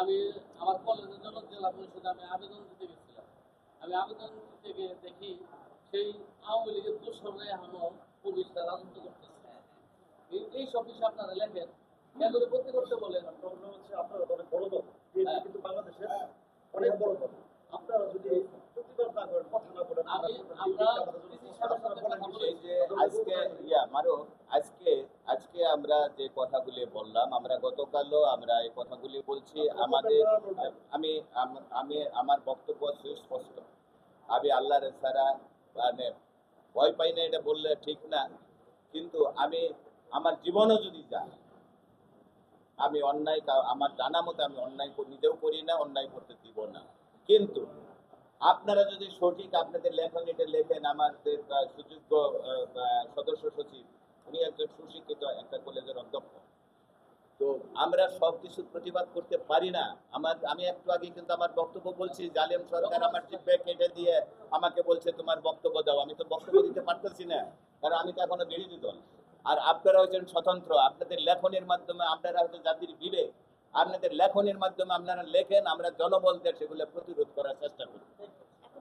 আমি আমার কলেজের জন্য জেলা পরিষদে আমি আবেদন দিতে গেছিলাম। আমি আবেদন দিতে গিয়ে দেখি সেই আওয়ামী লীগের দোষররা এখনও পুলিশরা রাজত্ব করতেছে। এই- এই সব বিষয়ে আপনারা লেখেন। কেন করে করতে বলেন? প্রবলেম হচ্ছে আপনারা অনেক বড় দল। কিন্তু বাংলাদেশের অনেক বড় দল। আপনারা যদি প্রতিবাদ না করেন কথা না বলেন আমরা আমরা যে আজকে ইয়া মারো আজকে আজকে আমরা যে কথাগুলি বললাম আমরা গতকালও আমরা এই কথাগুলি বলছি। আমাদের আমি আমি আমার বক্তব্য সুস্পষ্ট। আমি আল্লাহর ছাড়া মানে ভয় পাই না এটা বললে ঠিক না। কিন্তু আমি আমার জীবনও যদি যায় আমি অন্যায় আমার জানা মতো আমি অন্যায় নিজেও করি না অন্যায় করতে দিব না। কিন্তু আপনারা যদি সঠিক আপনাদের লেখন এটা লেখেন আমাদের সুযোগ্য সদস্য সচিব একজন সুশিক্ষিত একটা কলেজের অধ্যক্ষ। তো আমরা সব প্রতিবাদ করতে পারি না। আমার, আমি একটু আগে কিন্তু আমার বক্তব্য বলছি, জালেম সরকার আমার কেটে দিয়ে আমাকে বলছে, তোমার বক্তব্য দাও। আমি তো বক্তব্য দিতে পারতেছি না, কারণ আমি তো এখনও বিরোধী দল। আর আপনারা হচ্ছেন স্বতন্ত্র, আপনাদের লেখনের মাধ্যমে আপনারা হয়তো জাতির বিবেক, আপনাদের লেখনের মাধ্যমে আপনারা লেখেন, আমরা জনবলদের সেগুলো প্রতিরোধ করার চেষ্টা করি।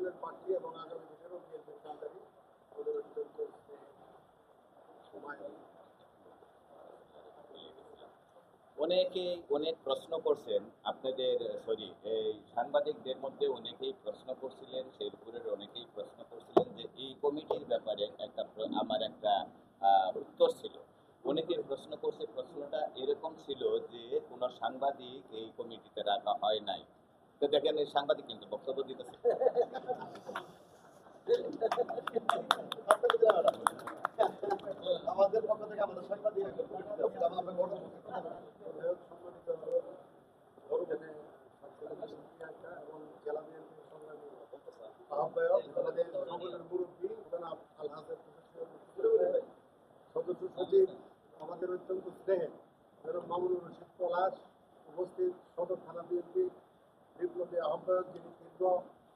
হাজার প্রার্থী এবং আগামী দিনেরও বিএনপির ওদের অত্যন্ত সময়। অনেকেই অনেক প্রশ্ন করছেন আপনাদের, সরি, এই সাংবাদিকদের মধ্যে অনেকেই প্রশ্ন করছিলেন শেরপুরের অনেকেই প্রশ্ন করছিলেন যে এই কমিটির ব্যাপারে একটা আমার একটা উত্তর ছিল। অনেকেই প্রশ্ন করছে, প্রশ্নটা এরকম ছিল যে কোনো সাংবাদিক এই কমিটিতে রাখা হয় নাই। তো দেখেন এই সাংবাদিক কিন্তু বক্তব্য দিতেছে। আমাদের পক্ষ থেকে আমাদের সাংবাদিক আমরা গর্ব করতে সম্মানিত এখানে প্রিয়াঙ্কা এবং জেলা বিএনপির সংগ্রামী আহ্বায়ক আমাদের সংগঠনের মুরব্বী জনাব আলহাজের সদস্য সচিব আমাদের অত্যন্ত স্নেহের জনাব মামুনুর রশিদ পলাশ উপস্থিত সদর থানা বিএনপি আহ্বায়ক যিনি দীর্ঘ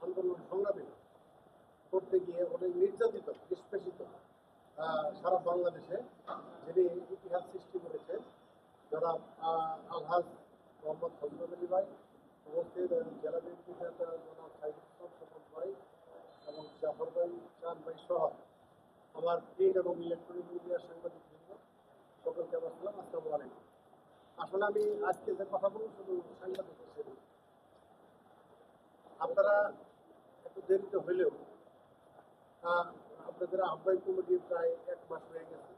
আন্দোলন সংগ্রামী করতে গিয়ে অনেক নির্যাতিত নিষ্পেষিত সারা বাংলাদেশে যিনি ইতিহাস সৃষ্টি করেছেন আহ, আলহাজ মোহাম্মদ ফজলুল আলী ভাই উপস্থিত জেলা বিএনপির নেতা জনাব ইসলাম স্বপন ভাই এবং জাফর ভাই চাঁদ ভাই সহ আমার প্রিন্ট এবং ইলেকট্রনিক মিডিয়ার সাংবাদিক সকলকে আমার সালাম আসসালামু আলাইকুম। আসলে আমি আজকে যে কথা বলব শুধু সাংবাদিক আপনারা একটু দেরিতে হইলেও আপনাদের আহ্বায়ক কমিটি প্রায় এক মাস হয়ে গেছে।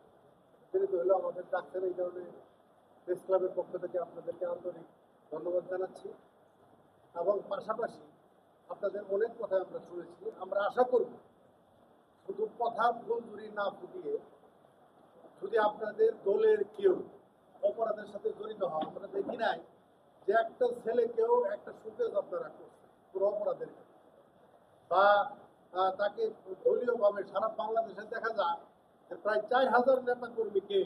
দেরিতে হলেও আমাদের ডাক্তার এই কারণে প্রেস ক্লাবের পক্ষ থেকে আপনাদেরকে আন্তরিক ধন্যবাদ জানাচ্ছি। এবং পাশাপাশি আপনাদের অনেক কথা আমরা শুনেছি, আমরা আশা করব শুধু কথা ফুলঝুরি না ফুটিয়ে যদি আপনাদের দলের কেউ অপরাধের সাথে জড়িত হয়, আমরা দেখি নাই যে একটা ছেলেকেও একটা সুকেজ আপনারা করছে পুরো অপরাধের। বা তাকে দলীয়ভাবে সারা বাংলাদেশে দেখা যায় প্রায় চার হাজার নেতা কর্মীকে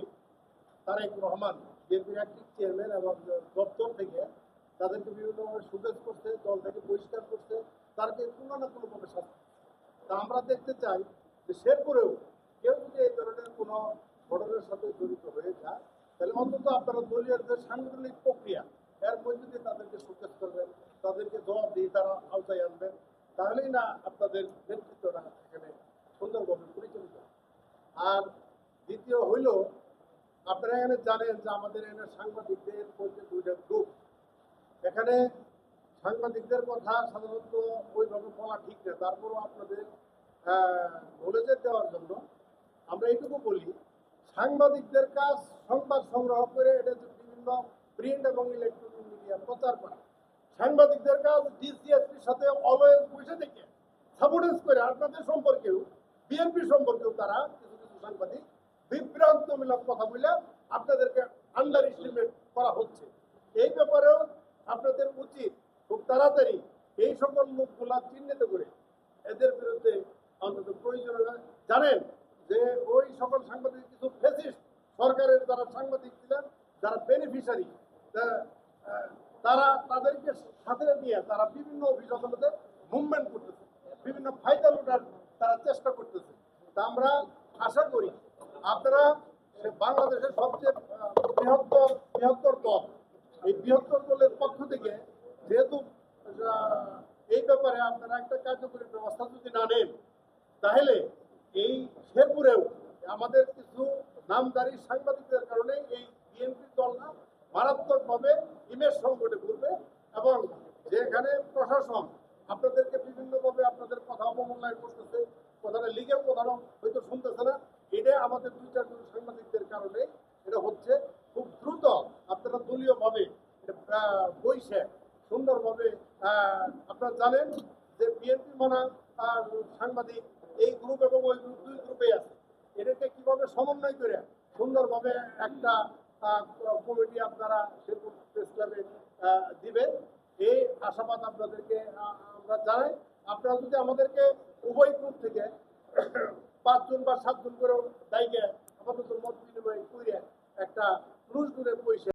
তারেক রহমান, বিএনপির অ্যাক্টিভ চেয়ারম্যান এবং দপ্তর থেকে তাদেরকে বিভিন্নভাবে সুকেজ করছে, দল থেকে বহিষ্কার করছে তাদেরকে কোনো না কোনোভাবে শাস্তি। তা আমরা দেখতে চাই যে শেরপুরেও কেউ যদি এই ধরনের কোনো ঘটনার সাথে জড়িত হয়ে যায়, তাহলে অন্তত আপনারা দলীয় যে সাংগঠনিক প্রক্রিয়া এর মধ্যে দিয়ে তাদেরকে সুকেশ করবেন তাদেরকে জবাব দিয়ে তারা আওতায় আনবেন তাহলেই না আপনাদের নেতৃত্বটা এখানে সুন্দরভাবে পরিচালিত। আর দ্বিতীয় হইল, আপনারা এখানে জানেন যে আমাদের এখানে সাংবাদিকদের মধ্যে দুইটা গ্রুপ এখানে সাংবাদিকদের কথা সাধারণত ওইভাবে বলা ঠিক না, তারপরও আপনাদের নলেজের দেওয়ার জন্য আমরা এইটুকু বলি, সাংবাদিকদের কাজ সংবাদ সংগ্রহ করে এটা বিভিন্ন প্রিন্ট এবং ইলেকট্রনিক মিডিয়া প্রচার করা। সাংবাদিকদের কাজ ডিসিএসপির সাথে অলওয়েজ বসে থেকে সাপোর্টেন্স করে আপনাদের সম্পর্কেও, বিএনপি সম্পর্কেও তারা কিছু কিছু সাংবাদিক বিভ্রান্তমূলক কথা বলে আপনাদেরকে আন্ডার এস্টিমেট করা হচ্ছে। এই ব্যাপারেও আপনাদের উচিত খুব তাড়াতাড়ি এই সকল লোকগুলা চিহ্নিত করে এদের বিরুদ্ধে অন্তত প্রয়োজন জানেন যে ওই সকল সাংবাদিক কিছু ফেসিস্ট সরকারের যারা সাংবাদিক ছিলেন, যারা বেনিফিশিয়ারি তারা সাথে নিয়ে তারা বিভিন্ন আদালতে মুভমেন্ট করতেছে। বিভিন্ন ফায়দা লুটার তারা চেষ্টা করতেছে। তা আমরা আশা করি আপনারা বাংলাদেশের সবচেয়ে বৃহত্তর বৃহত্তর দল। এই বৃহত্তর দলের পক্ষ থেকে যেহেতু এই ব্যাপারে আপনারা একটা কার্যকরী ব্যবস্থা যদি না নেন, তাহলে এই শেরপুরেও আমাদের কিছু নামদারি সাংবাদিকদের কারণে এই বিএনপি দলটা মারাত্মকভাবে ইমেজ সংকটে পড়বে। এবং যেখানে প্রশাসন আপনাদেরকে বিভিন্নভাবে আপনাদের কথা অবমূল্যায়ন করতেছে কথাটা লিগেল কথাটা হয়তো শুনতেছে না। এটা আমাদের দুই চারজন সাংবাদিকদের কারণে এটা হচ্ছে খুব দ্রুত আপনারা দলীয়ভাবে বইসে সুন্দরভাবে আপনারা জানেন যে বিএনপি মানা সাংবাদিক এই গ্রুপ এবং ওই গ্রুপ দুই গ্রুপে আছে। এটাকে কীভাবে সমন্বয় করে সুন্দরভাবে একটা কমিটি আপনারা শেরপুর প্রেস ক্লাবে দিবেন। এই আশাবাদ আপনাদেরকে আমরা জানাই। আপনারা যদি আমাদেরকে উভয় গ্রুপ থেকে পাঁচজন বা সাতজন করে দায়ীকে আপাতত মত বিনিময় করে একটা ক্রুশ দূরে পয়সা